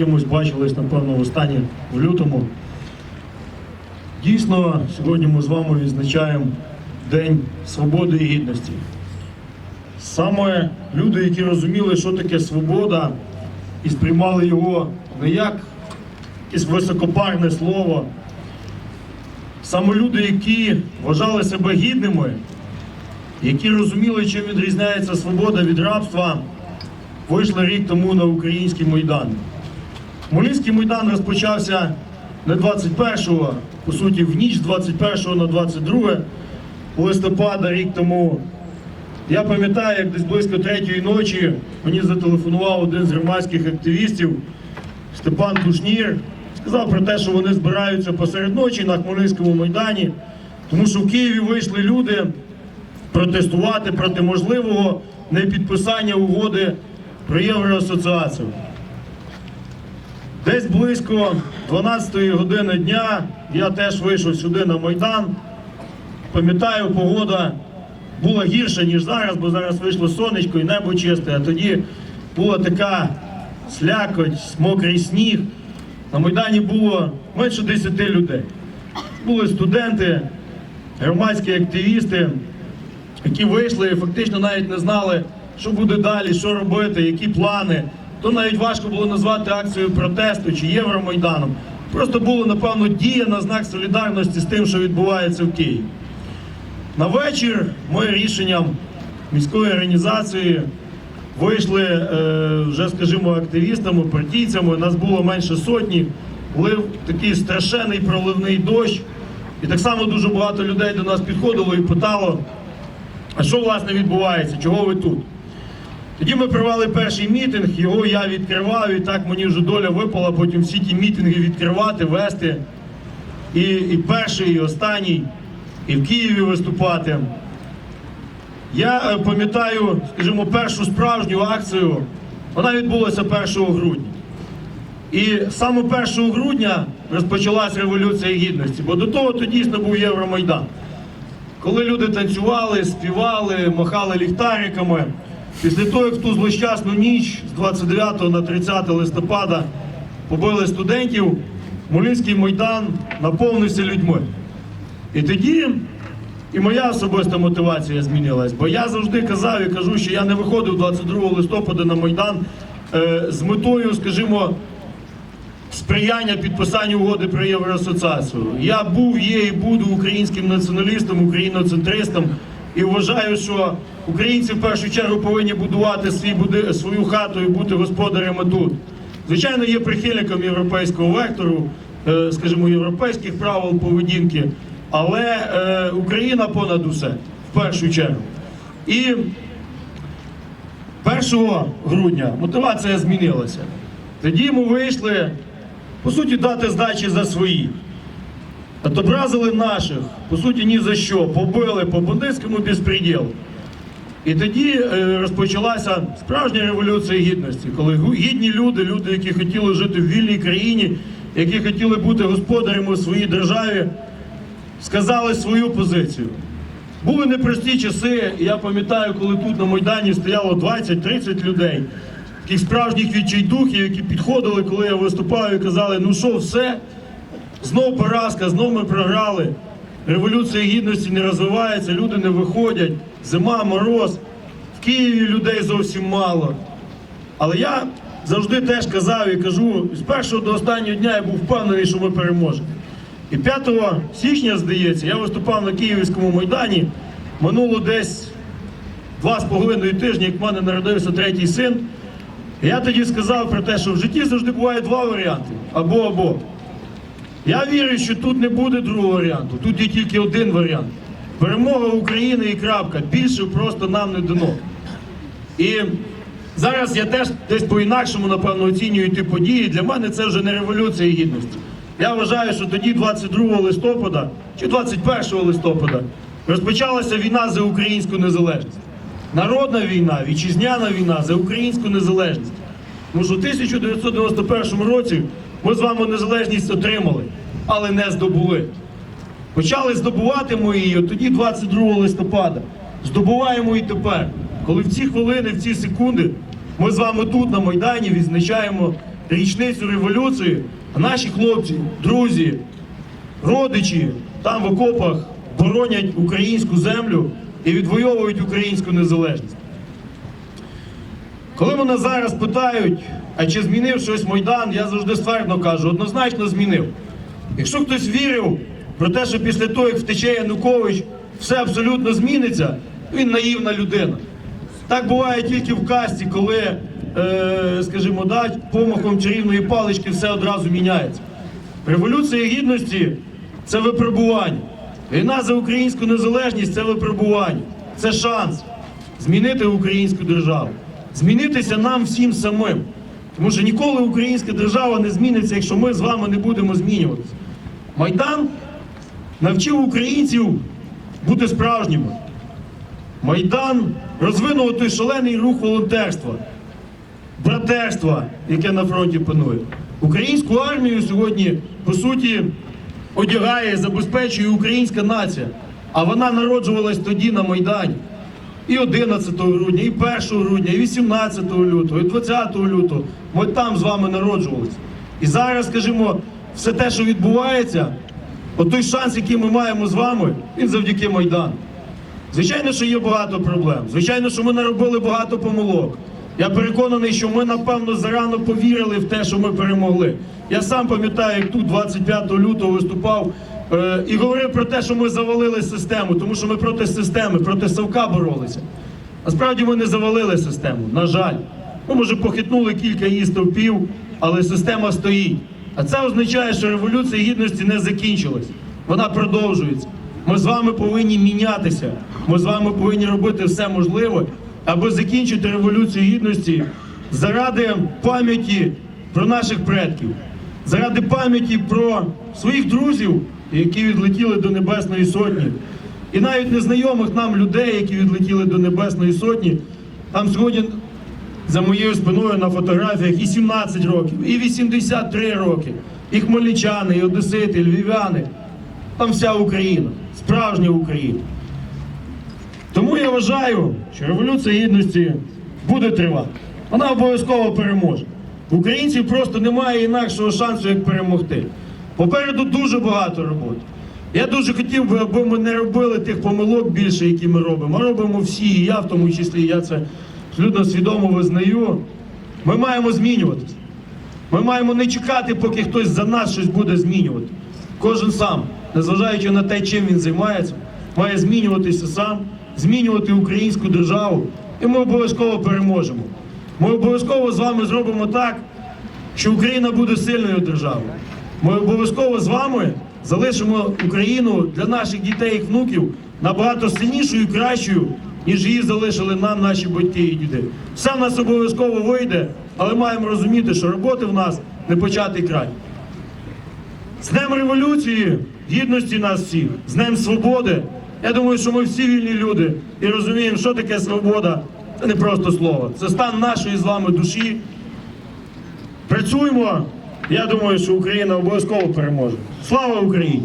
кимось бачились, напевно, востаннє в лютому. Дійсно, сьогодні ми з вами відзначаємо День свободи і гідності. Саме люди, які розуміли, що таке свобода, і сприймали його не як якесь високопарне слово. Саме люди, які вважали себе гідними, які розуміли, чим відрізняється свобода від рабства, вийшли рік тому на український майдан. Молінський майдан розпочався не 21-го, по суті, в ніч з 21 на 22 листопада рік тому. Я пам'ятаю, як десь близько третьої ночі мені зателефонував один з громадських активістів Степан Кушнір. Сказав про те, що вони збираються посеред ночі на Хмельницькому майдані, тому що в Києві вийшли люди протестувати проти можливого непідписання угоди про євроасоціацію. Десь близько 12 години дня я теж вийшов сюди на Майдан. Пам'ятаю, погода була гірша, ніж зараз, бо зараз вийшло сонечко і небо чисте, а тоді була така слякоть, мокрий сніг. На Майдані було менше 10 людей. Були студенти, громадські активісти, які вийшли і фактично навіть не знали, що буде далі, що робити, які плани. То навіть важко було назвати акцією протесту чи Євромайданом. Просто було, напевно, дія на знак солідарності з тим, що відбувається в Києві. На вечір ми рішенням міської організації вийшли е, вже, скажімо, активістами, партійцями. Нас було менше сотні. Лив такий страшенний проливний дощ. І так само дуже багато людей до нас підходило і питало, а що власне відбувається, чого ви тут? Тоді ми провели перший мітинг, його я відкривав, і так мені вже доля випала потім всі ті мітинги відкривати, вести. І, і перший, і останній, і в Києві виступати. Я е, пам'ятаю, скажімо, першу справжню акцію, вона відбулася 1 грудня. І саме 1 грудня розпочалась Революція Гідності, бо до того то дійсно був Євромайдан. Коли люди танцювали, співали, махали ліхтариками. Після того, як в ту злощасну ніч з 29 на 30 листопада побили студентів, Молінський майдан наповнився людьми. І тоді і моя особиста мотивація змінилась, бо я завжди казав і кажу, що я не виходив 22 листопада на Майдан е, з метою, скажімо, сприяння підписанню угоди про євроасоціацію. Я був, є і буду українським націоналістом, україноцентристом і вважаю, що українці в першу чергу повинні будувати свій буди, свою хату і бути господарями тут. Звичайно, є прихильником європейського вектору, е, скажімо, європейських правил поведінки, але е, Україна понад усе в першу чергу. І 1 грудня мотивація змінилася. Тоді ми вийшли, по суті, дати здачі за свої. Отобразили наших, по суті, ні за що, побили по бандитському безпреділу. І тоді е, розпочалася справжня революція гідності, коли гідні люди, люди, які хотіли жити в вільній країні, які хотіли бути господарями у своїй державі, сказали свою позицію. Були непрості часи, я пам'ятаю, коли тут на Майдані стояло 20-30 людей, таких справжніх відчайдухів, які підходили, коли я виступав і казали, ну що, все, знов поразка, знов ми програли. Революція гідності не розвивається, люди не виходять, зима, мороз. В Києві людей зовсім мало. Але я завжди теж казав і кажу, з першого до останнього дня я був впевнений, що ми переможемо. І 5 січня, здається, я виступав на Київському майдані. Минуло десь два з половиною тижні, як в мене народився третій син. І я тоді сказав про те, що в житті завжди буває два варіанти: або або. Я вірю, що тут не буде другого варіанту. Тут є тільки один варіант. Перемога України і крапка. Більше просто нам не дано. І зараз я теж десь по-інакшому, напевно, оцінюю ті події. Для мене це вже не революція гідності. Я вважаю, що тоді, 22 листопада чи 21 листопада, розпочалася війна за українську незалежність. Народна війна, вітчизняна війна за українську незалежність. Тому що в 1991 році ми з вами незалежність отримали, але не здобули. Почали здобувати ми її тоді 22 листопада. Здобуваємо і тепер. Коли в ці хвилини, в ці секунди ми з вами тут на Майдані відзначаємо річницю революції, а наші хлопці, друзі, родичі там в окопах боронять українську землю і відвоюють українську незалежність. Коли мене зараз питають, а чи змінив щось Майдан, я завжди ствердно кажу, однозначно змінив. Якщо хтось вірив про те, що після того, як втече Янукович, все абсолютно зміниться, він наївна людина. Так буває тільки в касті, коли, е, скажімо, дать помахом чарівної палички все одразу міняється. Революція гідності це випробування. Війна за українську незалежність це випробування, це шанс змінити українську державу, змінитися нам всім самим. Тому що ніколи українська держава не зміниться, якщо ми з вами не будемо змінюватися. Майдан навчив українців бути справжніми. Майдан розвинув той шалений рух волонтерства, братерства, яке на фронті панує. Українську армію сьогодні, по суті, одягає, забезпечує українська нація. А вона народжувалась тоді на Майдані. І 11 грудня, і 1 грудня, і 18 лютого, і 20 лютого. Ми там з вами народжувалися. І зараз, скажімо, все те, що відбувається, от той шанс, який ми маємо з вами, він завдяки Майдану. Звичайно, що є багато проблем. Звичайно, що ми наробили багато помилок. Я переконаний, що ми, напевно, зарано повірили в те, що ми перемогли. Я сам пам'ятаю, як тут 25 лютого виступав е, і говорив про те, що ми завалили систему, тому що ми проти системи, проти Савка боролися. Насправді ми не завалили систему, на жаль. Ми, може, похитнули кілька її стовпів, але система стоїть. А це означає, що революція гідності не закінчилась. Вона продовжується. Ми з вами повинні мінятися. Ми з вами повинні робити все можливе, аби закінчити революцію гідності заради пам'яті про наших предків, заради пам'яті про своїх друзів, які відлетіли до Небесної Сотні, і навіть незнайомих нам людей, які відлетіли до Небесної Сотні. Там сьогодні за моєю спиною на фотографіях і 17 років, і 83 роки, і хмельничани, і одесити, і львів'яни. Там вся Україна, справжня Україна. Тому я вважаю, що революція гідності буде тривати. Вона обов'язково переможе. Українців просто немає інакшого шансу, як перемогти. Попереду дуже багато роботи. Я дуже хотів би, аби ми не робили тих помилок більше, які ми робимо. Ми робимо всі, і я в тому числі, я це абсолютно свідомо визнаю. Ми маємо змінюватися. Ми маємо не чекати, поки хтось за нас щось буде змінювати. Кожен сам, незважаючи на те, чим він займається, має змінюватися сам, змінювати українську державу, і ми обов'язково переможемо. Ми обов'язково з вами зробимо так, що Україна буде сильною державою. Ми обов'язково з вами залишимо Україну для наших дітей і внуків набагато сильнішою і кращою, ніж її залишили нам наші батьки і діди. Все в нас обов'язково вийде, але маємо розуміти, що роботи в нас не початий край. З Днем революції, гідності нас всіх, з Днем свободи. Я думаю, що ми всі вільні люди і розуміємо, що таке свобода. Це не просто слово, це стан нашої з вами душі. Працюємо. Я думаю, що Україна обов'язково переможе. Слава Україні!